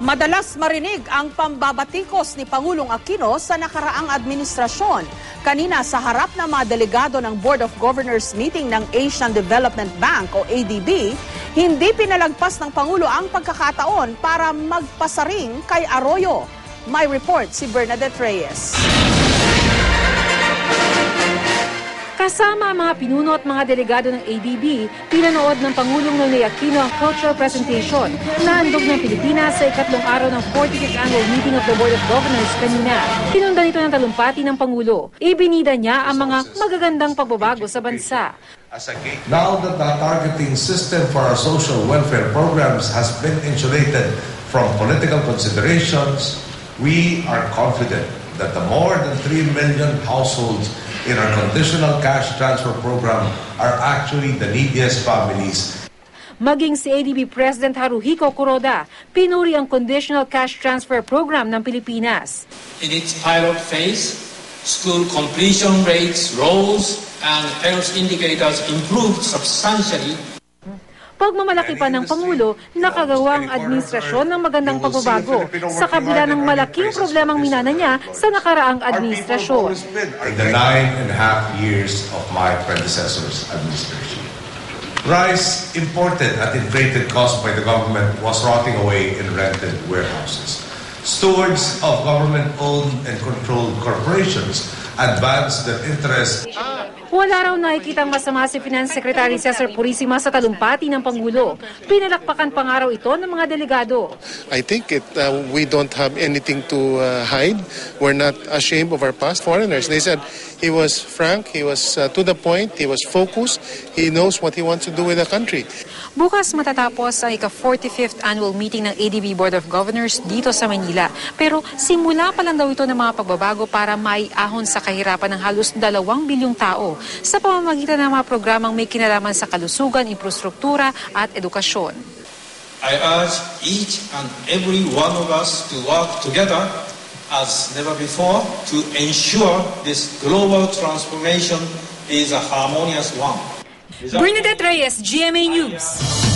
Madalas marinig ang pambabatikos ni Pangulong Aquino sa nakaraang administrasyon. Kanina sa harap ng mga delegado ng Board of Governors meeting ng Asian Development Bank o ADB, hindi pinalagpas ng Pangulo ang pagkakataon para magpasaring kay Arroyo. May report si Bernadette Reyes. Kasama ang mga pinuno at mga delegado ng ADB, pinanood ng Pangulong Nonoy Aquino ang cultural presentation na handog ng Pilipinas sa ikatlong araw ng 45th Annual Meeting of the Board of Governors kanina. Pinundan ito ng talumpati ng Pangulo. Ibinida niya ang mga magagandang pagbabago sa bansa. Now that the targeting system for our social welfare programs has been insulated from political considerations, we are confident that the more than 3 million households in our conditional cash transfer program are actually the neediest families Maging si ADB President Haruhiko Kuroda, pinuri ang Conditional Cash Transfer Program ng Pilipinas. In its pilot phase, school completion rates rose and health indicators improved substantially Pagmamalaki pa ng Pangulo, nakagawa ang administrasyon ng magandang pagbabago sa kabila ng malaking problemang minana niya sa nakaraang administrasyon. in the nine and a half years of my predecessor's administration. Rice imported at inflated cost by the government was rotting away in rented warehouses. Stewards of government-owned and controlled corporations advanced their interests Wala raw nakikitang masama si Finance Secretary Cesar Purisima sa talumpati ng Pangulo. Pinalakpakan pa nga raw ito ng mga delegado. I think it, uh, we don't have anything to uh, hide. We're not ashamed of our past foreigners. They said he was frank, he was uh, to the point, he was focused, he knows what he wants to do with the country. Bukas matatapos ang ika-45th annual meeting ng ADB Board of Governors dito sa Manila. Pero simula pa lang daw ito ng mga pagbabago para maiahon sa kahirapan ng halos dalawang bilyong tao sa pamamagitan ng mga programang may kinalaman sa kalusugan, infrastruktura at edukasyon. I urge each and every one of us to work together as never before to ensure this global transformation is a harmonious one. Bernadette Reyes, GMA News.